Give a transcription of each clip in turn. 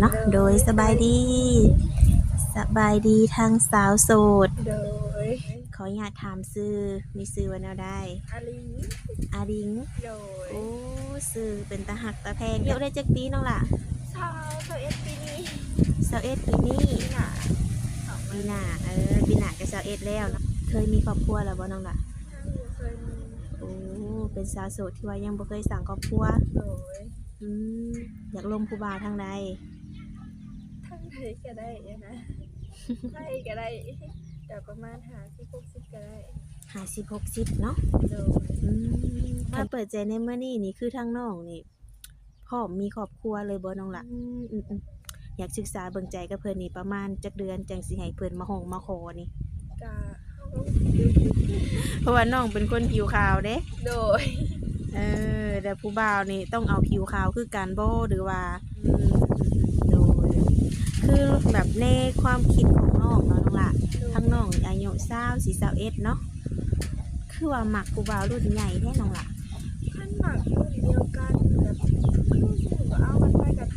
เนาะโดยสบายดี สบายดีทางสาวโสด โดย ขออนุญาตถามซื้อมีซื้อวันเอาได้ อาลีอาดิง โดยโอ้ซื้อเป็นตาหักตาแพงเดี๋ยวได้จักปีน้องล่ะชาวเทเอสปีนี้เซาเอ็ดปีนี้นี่น่ะสองปีหน้าเออปีหน้าก็เซาเอ็ดแล้วเนาะเคยมีครอบครัวแล้วบ่น้องล่ะเคยมีโอ้เป็นสาวโสดที่ว่ายังบ่เคยสั่งครอบครัว โดยอืมอยากลงผู้บ่าวทางใดทั้ง ไทยก็ได้อะนะไทยก็ได้เดี๋ยวประมาณหาที่พวกซิปก็ได้ห้าสิบหกสิบเนาะโดยอืมมาเปิดใจในเมื่อนี้นี่คือทางน้องนี่พ่อมมีครอบครัวเลยบ่น้องละอืมอืมอืมอยากศึกษาเบิ่งใจกับเพิ่นนี่ประมาณจักเดือนจังสิให้เพิ่นมาห้องมาขอนี่ กะเข้าลงเพราะว่าน้องเป็นคนผิวขาวเด้ โดยเออแต่ผู้บ่าวนี่ต้องเอาผิวขาวคือการบ่หรือว่าอืมโดย คือแบบในความคิดของน้องเนาะน้องละทั้งน้องอายุ20 41เนาะคือว่ามักผู้บ่าวรุ่นใหญ่แท้น้องละท่านหมักรุ่นเดียวกันแบบรุ่นสูงก็เอากันไปกับ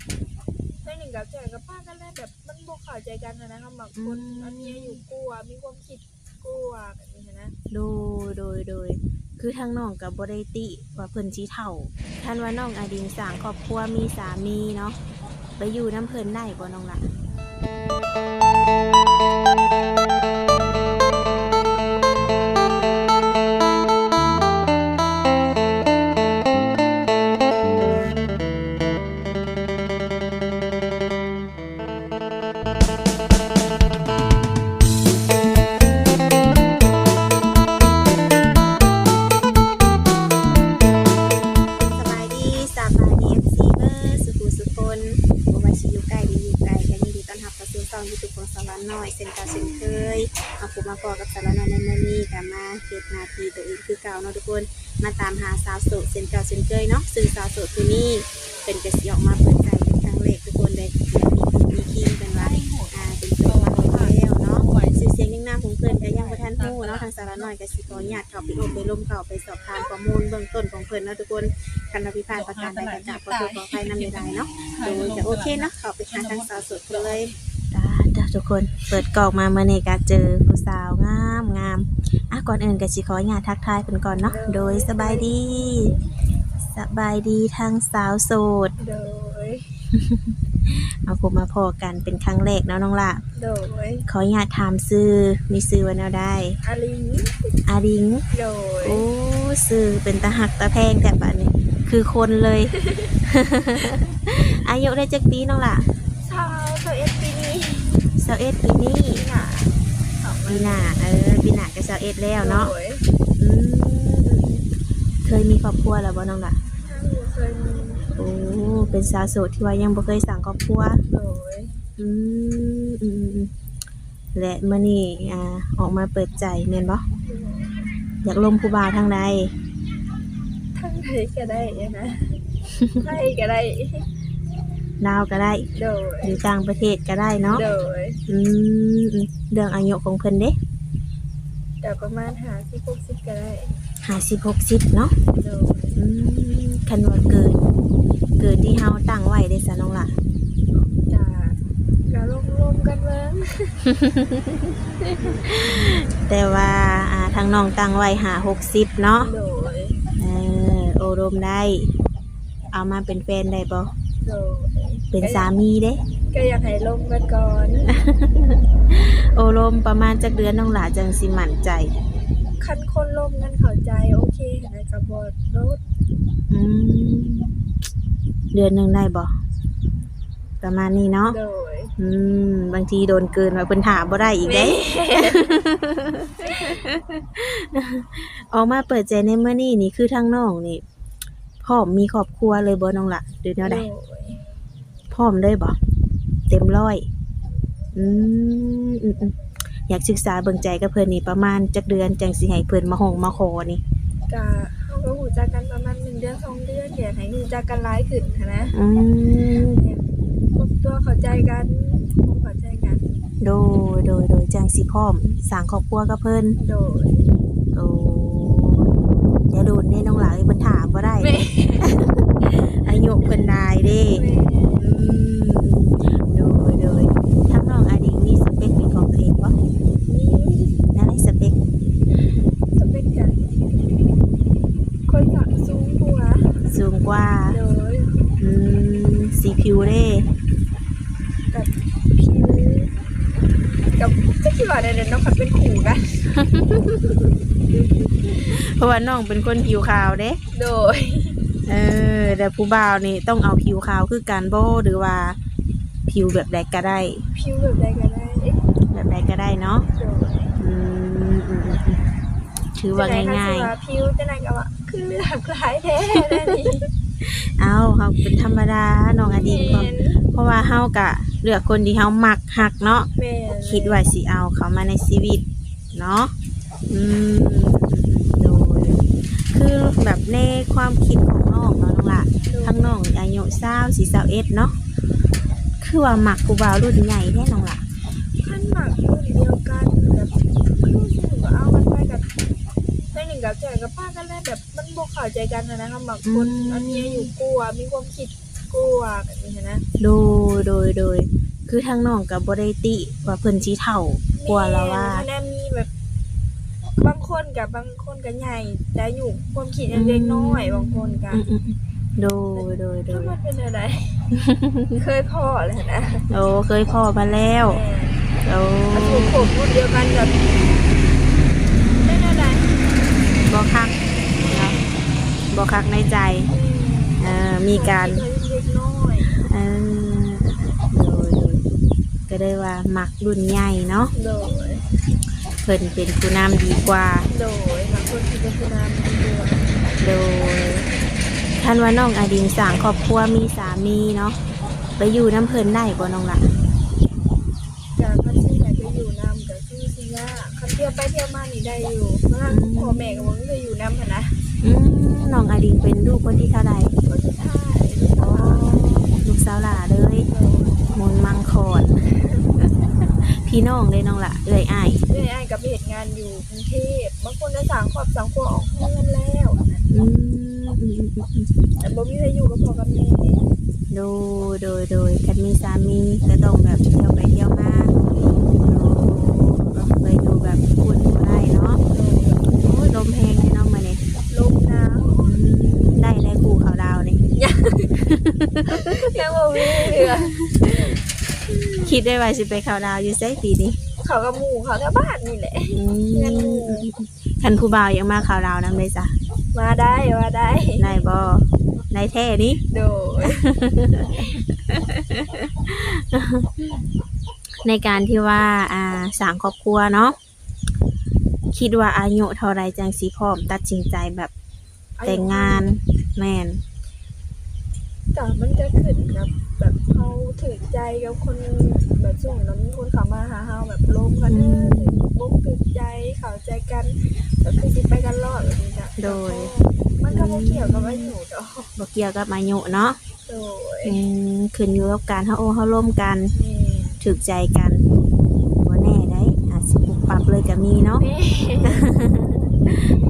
แม่หนึ่งกับแจกกับป้ากันแล้วแบบมันบวกเข้าใจกันนะนะคะหมักคนอันนี้อยู่กลัวมีความคิดกลัวแบบนี้นะโดยโดยโดยคือทางน้องกับบริติว่าเพิ่นชี้เท่าท่านว่าน้องอาดินสร้างครอบครัวมีสามีเนาะไปอยู่น้ำเพิ่นได้บ่น้องล่ะ ส พอกับสารวันน้อยในมือนี้ก็มาเฮ็ดหน้าทีตัวเองคือเก่าเนาะทุกคนมาตามหาสาวโสดเส้นเก่าเส้นเคยเนาะซึ่งสาวโสดผู้นี้เป็นกระสิออกมาเปิดใจเป็นครั้งแรกทุกคนเลยมีมีคิงเป็นว่าอ่าเป็นโสดมาโดนแล้วเนาะชื่อเสียงยังหน้าของเพิ่อนก็ยังบ่ทันฮู้เนาะทางสารน้อยก็สิขออนุญาตเข้าไปอบไปรมเข้าไปสอบถามข้อมูลเบื้องต้นของเพิ่อนเนาะทุกคนคันเราพิพาทประการใดก็จะขอโทษขออภัยนำใดเนาะโดยจะโอเคเนาะเขาไปหาทางสาวสดกันเลยจ้า ทุกคนเปิดกล่องมาเมื่อนี้ก็เจอผู้สาวงามงามอะก่อนอื่นก็สิขออนุญาตทักทายเพิ่นก่อนเนาะโดยสบายดีสบายดีทางสาวโสด โดยมาพบมาพอกันเป็นครั้งแรกเนาะน้องละโดย ขออนุญาตถามซื้อมีซื้อวันเอาได้อาลีอาดิงโดย โอ้ซื้อเป็นตาหักตาแพงแต่บัดนี้ คือคนเลย อายุได้จักปีน้องล่ะชาวเทเอส ปีนี้เซาเอ็ดปีนี้นี่น่ะสองปีหน้าเออปีหน้าก็เซาเอ็ดแล้วเนาะโดยอืมเคยมีครอบครัวแล้วบ่น้องล่ะถ้าอยู่เคยมีโอ้เป็นสาวโสดที่ว่ายังบ่เคยสั่งครอบครัวโดยอืมอืมอืมอืมและมื้อนี้อ่าออกมาเปิดใจแม่นบ่อยากลมผู้บ่าวทางใดทั้งไทยก็ได้อะนะไทยก็ได้ ลาวก็ได้ โดย หรือต่างประเทศก็ได้เนาะโดย อืมอืมเรื่องอายุของเพิ่นเด้เดี๋ยวประมาณหาที่พวกซิปก็ได้50 60เนาะโดยอืมคันว่าเกิน เกินที่เฮาตั้งไว้ได้ซะน้องล่ะจะก็รวมๆกันเมืองแต่ว่าอ่าทางน้องตั้งไว้หาหกสิบเนาะโดย เออโอรมได้ เอามาเป็นแฟนได้บ่โดย เป็นสามีเด้ ก็อยากให้ลงกันก่อน โอรมประมาณจักเดือนน้องหลาจังสิมั่นใจ คันคนลงกันเข้าใจโอเคอะไรกับบทรถอืมเดือนหนึงได้บ่ประมาณนี้เนาะ โดยอืม บางทีโดนเกินว่าเพิ่นถามบ่ได้อีกเด้ ออกมาเปิดใจในมื้อนี้นี่คือทางน้องนี่พร้อมมีครอบครัวเลยบ่น้องละหรือแนวใดโดยพ ร้อมเลยบ่เต็มร้อยอืมอืมอืมอยากศึกษาเบิ่งใจกับเพิ่นนี่ประมาณจักเดือนจังสิให้เพิ่นมาห้องมาขอนี่กะเขาก็หูจักกันประมาณหนึ่งเดือนสองเดือนอยากให้หูจักกันร้ายขึ้นหั้นนะอืมครบตัวเข้าใจกันคงเข้าใจกัน โดยโดยโดยจังสิพร้อมสร้างครอบครัวกับเพิ่นโดยโอ้อย่าโดนแน่น้องหลายเพิ่นถามบ่ได้แม่อายุเพิ่นได้เด้ แม่ โดยโดยทั้งน้องอดิงมีสเปคเป็นของเองปะนั่นไอ้สเปคสเปคจัดคนสักสูงกว่าสูงกว่าโดยอืมสีผิเด้กับผิวกับจะคิดว่าเดี๋ยวน้องเป็นขู่กันเพราะว่าน้องเป็นคนผิวขาวเด้ โดย เออแต่ผู้บ่าวนี่ต้องเอาผิวขาวคือการโบหรือว่า ผิวแบบใดก็ได้ ผิวแบบใดก็ได้เอ๊ะแบบใดก็ได้เนาะโดยอืมอืมอืมอืมถือว่าง่าย ๆผิวจะไหนก็ว่าคือเลือกหลายแท้นั่นนี่ๆ เอาเขาเป็นธรรมดาน้องอดีตก็แม่นเพราะว่าเฮากะเลือกคนที่เฮามักหักเนาะแม่นคิดว่าสิเอาเขามาในชีวิต เนาะอืมโดยคือแบบในความคิดของน้ องเนาะน้องละทั้งน้องอายุเศร้าสี่เศร้าเอ็ดเนาะคือว่ามักกูบ่าวรุ่นใหญ่แน่น้องละขั้นหมักรุ่นเดียวกันแบบคือสมมุติว่าเอากันไปกับแม่หนึ่งกับแจกกับป้ากันเลยแบบมันบ่เข้าใจกันนะนะคะหมักคนอันนี้อยู่กลัวมีความคิดกลัวแบบนี้นะโดยโดยโดยคือทั้งน้องกับบริติว่าเพิ่นชี้เท่ากลัวแล้วว่าแม่มีแบบบางคนกับบางคนก็ใหญ่แต่อยู่ความคิดยังเล็กน้อยบางคนกัอืมอืมอืมโดยโดยโดทุกยคนเป็นอะไร เคยพ่อเลยนะโอ้เคยพ่อมาแล้วโอ้แม่ถูกผมรุ่นเดียวกันกับเป็นอะไรบ่คักเนาะบ่คักในใจเอ่อมีการเล็กน้อยเออโดยโดยก็ได้ว่ามักรุ่นใหญ่เนาะโดยเพิ่นเป็นผู้นำดีกว่า โดยบางคนที่เป็นผู้นำเป็นตัวโดยท่านว่าน้องอดินสร้างครอบครัวมีสามีเนาะไปอยู่น้ำเพิ่นได้บ่น้องละจากคันที่ไหนไปอยู่นำกับที่ซิย่าคันเที่ยวไปเที่ยวมานี่ได้อยู่เพราะว่าพ่อแม่กับมึงเคยอยู่นำหั้นนะอืมน้องอดินเป็นลูกคนที่เท่าใดก็สุดท้าย อ๋อลูกสาวหล่าเลยมนต์มังคอน พี่น้องเลยน้องละเอ้ยอ้ายเรื่อยๆกับเหตุงานอยู่กรุงเทพบางคนจะสั่งครอบสังครัวออกเงินแล้วนะอืมอืมอืมอืมแต่บ่มีใครอยู่กับพ่อกับแม่โดยโดยโดยคันมีสามีก็ต้องแบบเที่ยวไปเที่ยวมาไปดูแบบคุณบ่ได้เนาะโอ้ยลมแพงเลยน้องมาเนี่ยลมหนาวได้ได้กูเขาดาวนี่แค่บ่มีเรือ คิดได้ว่าสิไปเขาดาวอยู่ไสปีนี้เขากับหมู่เขาแถวบ้านนี่แหละ อืมคันผู้บ่าวยังมาเขาดาวนำเลยจ้ะมาได้มาได้ได้บ่ได้แท้นี่ โดยในการที่ว่าอ่าสร้างครอบครัวเนาะคิดว่าอายุเท่าไรจังสิพร้อม ตัดสินใจแบบแต่งงานแม่น แต่มันจะขึ้นกับแบบเขาถือ ใจกับคนแบบช่วงนั้นมีคนเขามาหาเฮาแบบล้มกันเด้อถึงบุกถือใจเข้าใจกันแบบคือสิไปกันรอดแบบนี้จ้ะโดย มันก็บ่เกี่ยวกับอายุดอกบ่เกี่ยวกับอายุเนาะโดยอืมขึ้นอยู่กับการเฮาโอ้เฮาร่วมกันนี่ถูกใจกันบ่แน่ได้อาจสิปรับปรับเลยก็มีเนาะนี่ดูดูดู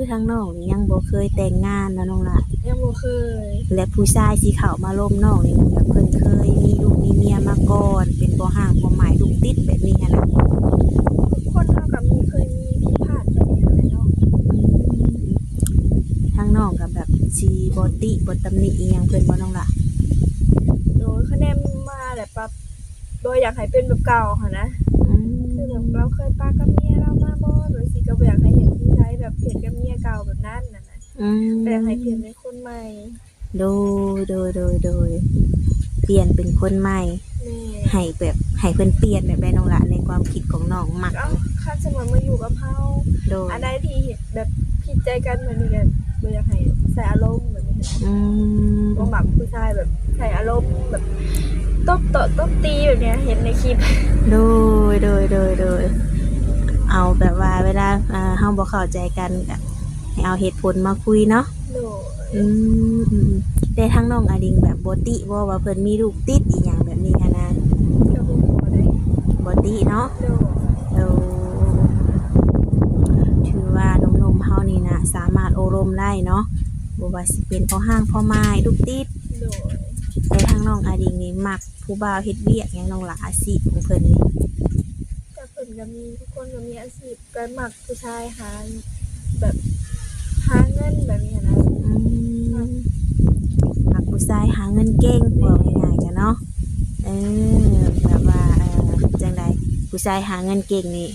คือทั้งน้องนี่ยังบ่เคยแต่งงานนะน้องละยังบ่เคยและผู้ชายที่เข้ามาร่วมน้องนี่นะแบบเพิ่นเคยมีลูกมีเมียมาก่อน เป็นบ่ห่างบ่หมายลูกติดแบบนี้หั้นนะทุกคนเท่ากับมีเคยมีผิดพลาดแบบนี้อะไรเนาะทั้งน้องกับแบบสิบ่ติบ่ตำหนิอีหยังเพิ่นบ่น้องละโดยคะแนนมาแหละปั๊บโดยอยากให้เป็นแบบเก่าค่ะนะ อืคือแบบมเราเคยปากับเมียเรามาบ่โดยสิ ก็บ่อยากให้เห็นที่ใช้แบบเปลี่ยนกับเมียเก่าแบบนั้นน่ะนะอืมแต่อยากให้เปลี่ยนเป็นคนใหม่โดยโดยโดยโดยเปลี่ยนเป็นคนใหม่นี่ให้แบบให้เพิ่นเปลี่ยนแบบใดน้องละในความคิดของน้องมักเอ้าคันสมมุติมาอยู่กับเฮาโดยอันใดที่เห็นแบบผิดใจกันเหมือนนี้ก็บ่อยากให้ใส่อารมณ์แบบนี้นะ อืมบ่มักผู้ชายแบบใส่อารมณ์แบบตบโตะตบตีแบบเนี้ยเห็นในคลิป โดยโดยโดยโดย เอาแบบว่าเวลาอ่าเฮาบ่เข้าใจกันก็ให้เอาเหตุผลมาคุยเนาะโดยอืมอืมแต่ทั้งน้องอดิงแบบบ่ติบ่ว่าเพิ่นมีลูกติดอีหยังแบบนี้หั้นนะก็บ่พอได้บ่ติเนาะ โดยเออถือว่าหนมๆเฮานี่นะสามารถโอารมได้เนาะบ่ว่าสิเป็นพ่อห้างพ่อไม้ลูกติดโดยแต่ทั้งน้องอดิงนี่มักผู้บ่าวเฮ็ดเวียกหยังน้องหลาอาชีพของเพิ่นนี่แต่เพิ่น ก็มีทุกคนก็มีอาชีพการมักผู้ชายหาแบบหาเงินแบบนี้นะอืมมักผู้ผู้ชายหาเงินเก่งบอกง่ายๆกันเนาะเออแบบว่าเออจังใดผู้ชายหาเงินเก่งนี่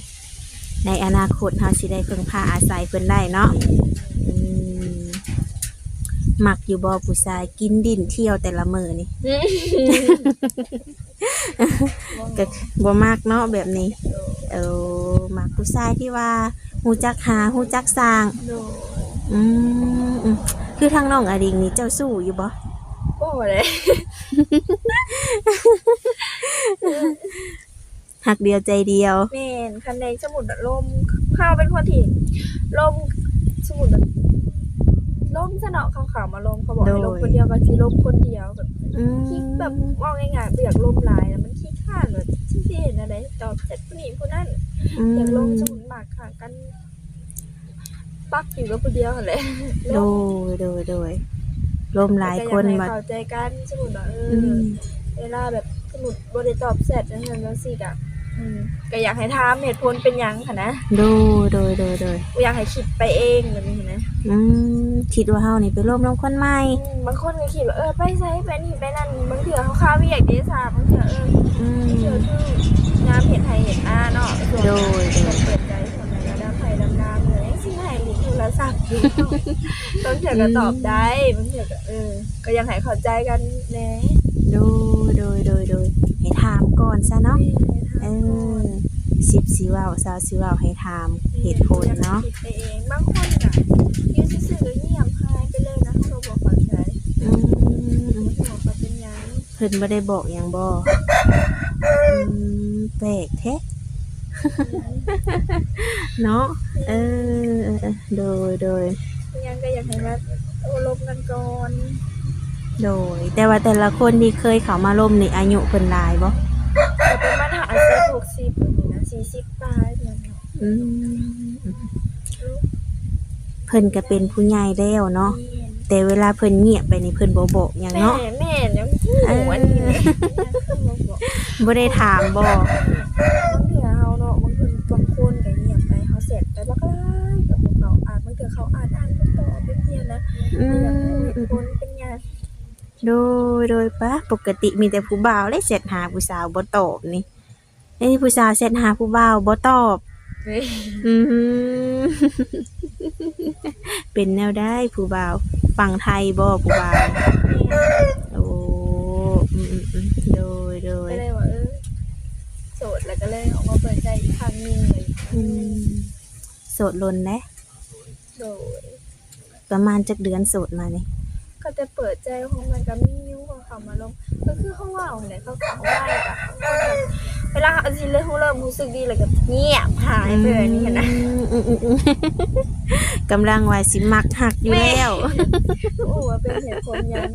ในอนาคตเฮาสิได้พึ่งพาอาศัยเพิ่นได้เนาะอืมมักอยู่บ่ผู้ชายกินดินเที่ยวแต่ละมื้อนี่ ก็บ่มักเนาะแบบนี้ เออมักผู้ชายที่ว่าฮู้จักหาฮู้จักสร้าง โดอืมอืมคือทางน้องอดิงนี่เจ้าสู้อยู่บ่โอ้เลยหักเดียวใจเดียว แม่นคันในสมุดอะลมข้าวเป็นคนที่ลมสมุด อะลมสนอเขาขาวมาลมเขาบอกให้ลมคนเดียวก็สิลมคนเดียวแบบอืมคิดแบบมองง่ายๆเบียกลมหลายแล้วมันขี้ข้านแบบที่สิเห็นอะไรตอบเสร็จผู้นี้ผู้นั้นอืมอยากลมสมุนหมากค่ะกัน ปักอยู่กับผู้เดียวหั่นแหละโดยโดยโดยลมหลายคนมามาเข้าใจกันสมุนว่าเออือมเวลาแบบสมุดบริตอบเสร็จนั่นนั่นสิกะ อืมก็อยากให้ถามเหตุผลเป็นหยังค่ะนะโดยโดยโดยโดยอยากให้คิดไปเองแบบนี้นะอืมคิดว่าเฮานี่ไปร่วมน้องคนใหม่อืมบางคนก็คิดว่าเออไปใช้ไปนี่ไปนั่นบางเถื่อเขาค้าวิอยากเดซ่าบางเถื่อเออ อืมบางเถื่อคืองามเห็นไทยเห็นหน้าเนาะส่วนโดยโดยเปิดใจส่วนไหนก็ดำไทยดำน้ำเลยสิไทยหรือโทรศัพท์อยู่บางเถื่อก็ตอบได้บางเถื่อก็เออ ก็ยังให้เข้าใจกันแน่โดยโดยโดยโดยให้ถามก่ อนซะเนาะเออสิบสิเว้าสาวสิเว้าให้ถามเหตุผลเนาะคิดไปเองบางคนน่ะยืนซื่อๆก็เงียบหายไปเลยนะเขาบอกเข้าใจอืมบอกว่าเป็นหยังเพิ่นบ่ได้บอกหยังบ่อืมแปลกแท้เนาะเออเออเออโดยโดยเป็นหยังก็อยากให้มาโอ้ลบกันก่อนโดย แต่ว่าแต่ละคนที่เคยเข้ามาร่มนี่อายุเพิ่นหลายบ่ แต่เป็นมาถาสิบหกสิบนี่นะสี่สิบปลายเดือน เพิ่นก็เป็นผู้ใหญ่แล้วเนาะแต่เวลาเพิ่นเงียบไปนี่เพิ่นบ่บอกหยังแม่เนาะแม่ยังหูอันนี้เลยบอกบ่ได้ถามบ่บางเถื่อเฮาเนาะบางคนบางคนก็เงียบไปเขาเสร็จไปบักหลายกับพวกเขาอ่านบางเถื่อเขาอ่านอ่านบ่ต่อไปเพียนนะอืแต่อยากมรู้เหตุผลเป็นหยังโดยโดยปะปกติมีแต่ผู้บ่าวเลยเสร็จหาผู้สาวบ่ตอบนี่ไอ้ผู้สาวเสร็จหาผู้บ่าวบ่ตอบ อืมเป็นแนวได้ผู้บ่าวฝั่งไทยบ่ผู้บ่าวโอ้อืมอืมอืมโดยโดยก็เลยว่าเออโสดแล้วก็เลยออกมาเปิดใจอีกครั้งหนึงเลยอืมโสดลนนะโดยประมาณจักเดือนโสดมานี่ก็จะเปิดใจของมันก็มีอยู่ของเขามาลงก็คือเขาว่าเนี่ยเขาเขาไหว้กับเวลาเอาจ ริงเลยเขาเริ่มรู้สึกดีเลยกับเงียบหายไปแบบนี้นะอืมอืมอืมอืมกำลังว่าสิมักหักอยู่แล้ว โอ้ว่าเป็นเหตุผลยัง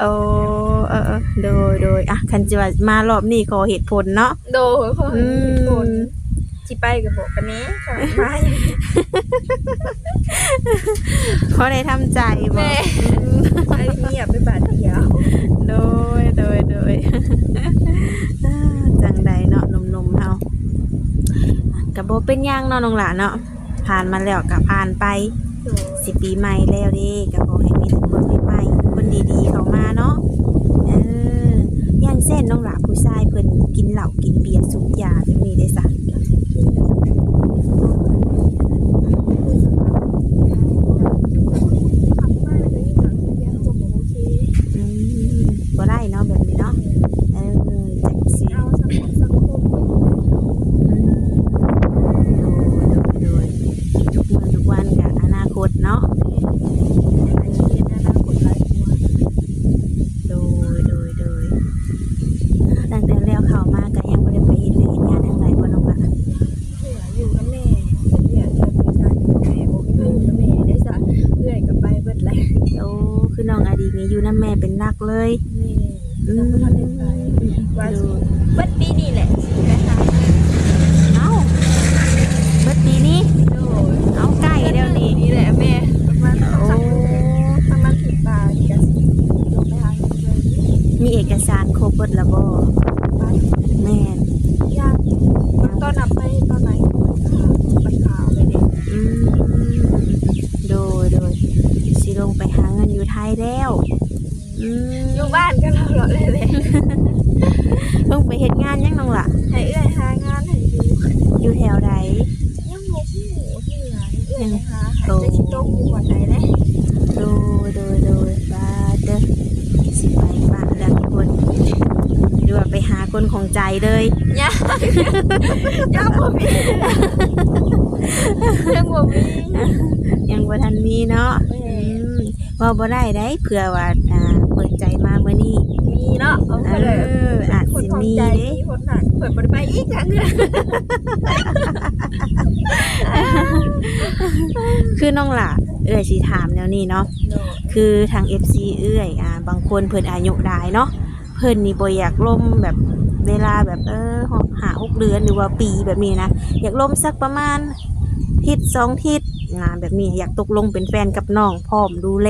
โอ้เออเออโดยโดยอะคันจิว่ามารอบนี้ขอเหตุผลเนาะโดยเขาอืเหตุผลมจิไปกับบอกกันนี้ค่ะมาเพราะได้ทำใจบ่แม่ไอ้เงียบไปบาดเดียว โดยโดยโดยอ่า จังใดเนาะหนุ่มๆเฮากับโบเป็นย่างเนาะน้องหลานเนาะผ่านมาแล้วก็ผ่านไปสิปีใหม่แล้วด้กับโบให้มีแต่คนใหม่ๆคนดีๆเข้ามาเนาะเออย่างเส้นน้องหลานผู้ชายเพิ่นกินเหล้ากินเบียร์สูบยาแบบนี้ได้สัก อืมบ่ได้เนาะแบบนี้เนาะเออจังสิ เอาสังคมสังคม อืมโดยโดยทุกมื้อทุกวันกับอนาคตเนาะ อะไรที่เห็นอนาคตหลายตัว โดยโดยโดยตั้งแต่แล้วเข้ามาก็ยังบ่ได้ไปเฮ็ดเวียกเฮ็ดงานทางใดบ่น้องละ เผื่ออยู่กับแม่เผื่อจะเป็นชายอยู่กับแม่บอกไม่อยู่กับแม่ได้สักเพื่อยกับไปเบิดแหละ โอ้คือน้ องอดีนี่อยู่นำแม่เป็นหลักเลยนี่อืเรามก็ทันได้ไปว่าโดสิยเบิดปีนี่แหละสิไปหาเอ้าเบิดปีนี้โดยเอาใกล้แล้วนี่นี่แหละแม่ประมาณโอ้ประมาณสิบบาทกับลงไปหาเงินเลยมีเอกสารครบเบิดแล้วบ่บ้านแม่นยากตอนนับไปตอนไหนไปข่าวไปเด็กอืมโดยโดยสิลงไปหาเงินอยู่ไทยแล้ว อือืมอยู่บ้านก็เราเลาะเลยเลยเพิ่งไปเฮ็ดงานยังน้องล่ะ ให้เอื้อยหางานให้อยู่อยู่แถวใดยังโมหูที่เหลือนี่เอื้อยไปหาหาจะคิดตรงอยู่วันไหนเลยโดยโดยโดยบาเด้อสิไปบ้านแล้วทุกคนดูว่าไปหาคนของใจเลยยังยังบ่มียังบ่มียังบ่ทันมีเนาะแม่อืมว่าบ่ได้ได้เผื่อว่าอ่าเปิดใจมาเมื่อนี้ มีเนาะเอาเอไปเลยออาจคนสิของมีใจเด้มีคนหนักเปิดบริไปอีกครั้งหนึงคือน้องล่ะเอ้อยสิถามแนวนี้เนาะ คือทาง FC เอื้อยอ่าบางคนเพิ่นอายุได้เนาะเพิ่นนี่บ่อยากล่มแบบเวลาแบบเออหาหกเดือนหรือว่าปีแบบนี้นะอยากล่มสักประมาณทิศสองทิศงานแบบนี้อยากตกลงเป็นแฟนกับน้องพร้อมดูแล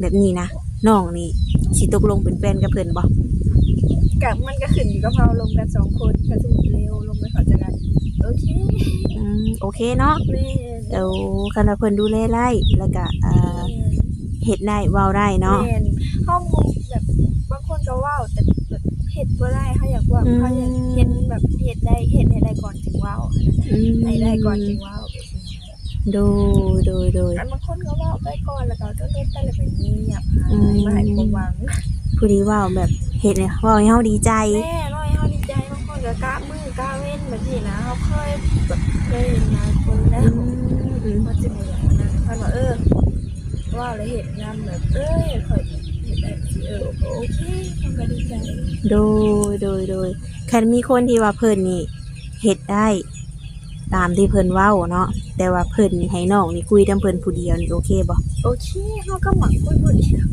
แบบนี้นะน้องนี่ สิตกลงเป็นแฟนกับเพิ่นบ่กับมันก็ขึ้นอยู่กับเราลงกันสองคนถ้าสมมติเร็วลงไปเขาจะกันโอเคอืมโอเคเนาะแม่เดี๋ยวคันว่าเพิ่นดูแลได้แล้วก็อ่าเฮ็ดได้เว้าได้เนาะ แม่ข้อมูลแบบบางคนก็ว่าวแต่แบบเห็ดบ่ได้เขาอยากว่าอืม เขาอยากเห็นแบบเห็ดได้เห็ดให้ได้ก่อนถึงว่าวอืมให้ได้ก่อนถึงว่าว โดยโดยโดย อันบางคนก็ว่าวไปก่อนแล้วก็ต้นต้นไปเลยไปเงียบอืหามยมาให้ความหวังผู้ดีเว้าแบบเฮ็ดเนี่ยเว้าให้เฮาดีใจ แม่น้อยเขาดีใจบางคนก็กล้ามือกล้าเว้นแบบนี้นะเขาเคยแบบเคยเห็นหลายคนแล้วอืมมันจะมีอย่างนั้นท่านว่าเออว่าแล้วเห็นงานแบบเออเห็นข่อยเห็นแบบสิเออโอเคทำก็ดีใจโดยโดยโดยคันมีคนที่ว่าเพิ่นนี่เฮ็ดได้ ตามที่เพิ่นเว้าเนาะแต่ว่าเพิ่นให้น้องนี่คุยนํเพิ่นผู้เดียวนี่โอเคบ่โอเคเขาก็หมักคุยพูดเดียว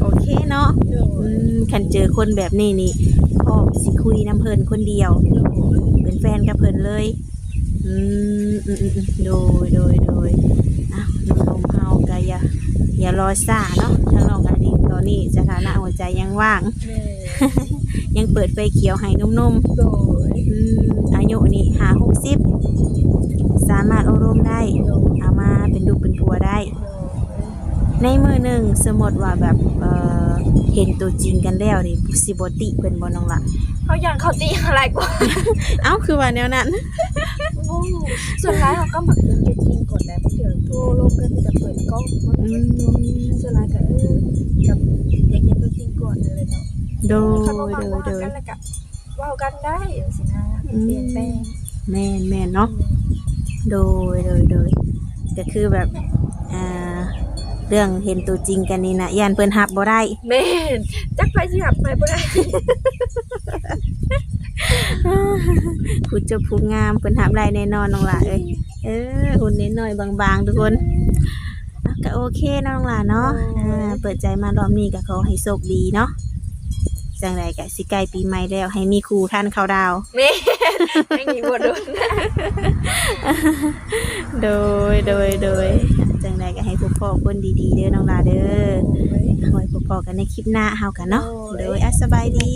โอเคเนาะโดอืยมคันเจอคนแบบนี้นี่ก็สิคุยนํเพิ่นคนเดียว เป็นแฟนกับเพิ่นเลยอืมอืมอืมอืมโดยโดยโดยอ้าวน้องนมเฮาก็อย่าอย่ารอซ่าเนาะถ้าน้องอดีตตอนนี้สถานะหัวใจยังว่างแม่ยังเปิดไฟเขียวให้หนุ่มๆโดย อืมอายุนี่หาหกสิบสามารถอบรมได้โดยเอามาเป็นลูกเป็นผัวได้ ในมือหนึ่งสมมติว่าแบบเออเห็นตัวจริงกันแล้วนี่สิบติเพิ่นบ่น้องละเขาอย่างเขาตีอะไรกว่า เอ้าคือว่าแนวนั้นโอ้ส่วนร้ายเขาก็หมักเรื่องจริงก่อนแล้วเดี๋ยวโทรลงกันจะเปิดกล้องมันอืมส่วนร้ายก็เออกับอยากเห็นตัวจริงก่อนเลยเนาะโดยคันว่าโดว่ายโดยกันแล้วก็ เว่ากันได้สินะอืมเปลี่ยนแปลงแม่นแม่นเนาะโดยโดยโดยก็คือแบบอ่าเรื่องเห็นตัวจริงกันนี่นะย่านเพิ่นฮับบ่ได้แม่นจักไปสิหับไปบ่ได้ผู้เจบผู้งามเพิ่นฮับได้แน่นอนน้องละเอ้ยเออหุ่นนิดหน่อยบางๆทุกคนอะก็โอเคเนาะน้องหลานเนาะอ่าเปิดใจมารอบนี้ก็ขอให้โชคดีเนาะ จังไรก็สิใกล้ปีใหม่แล้ว ให้มีครูท่านเข้าดาวแม่นยังมีบ่โดนโดยโดยโดยจังไรก็ให้พวกพ่อคนดีๆเด้อน้องหลาเด้อไว้พบพอกันในคลิปหน้าเฮากันเนาะโดยอะสบายดี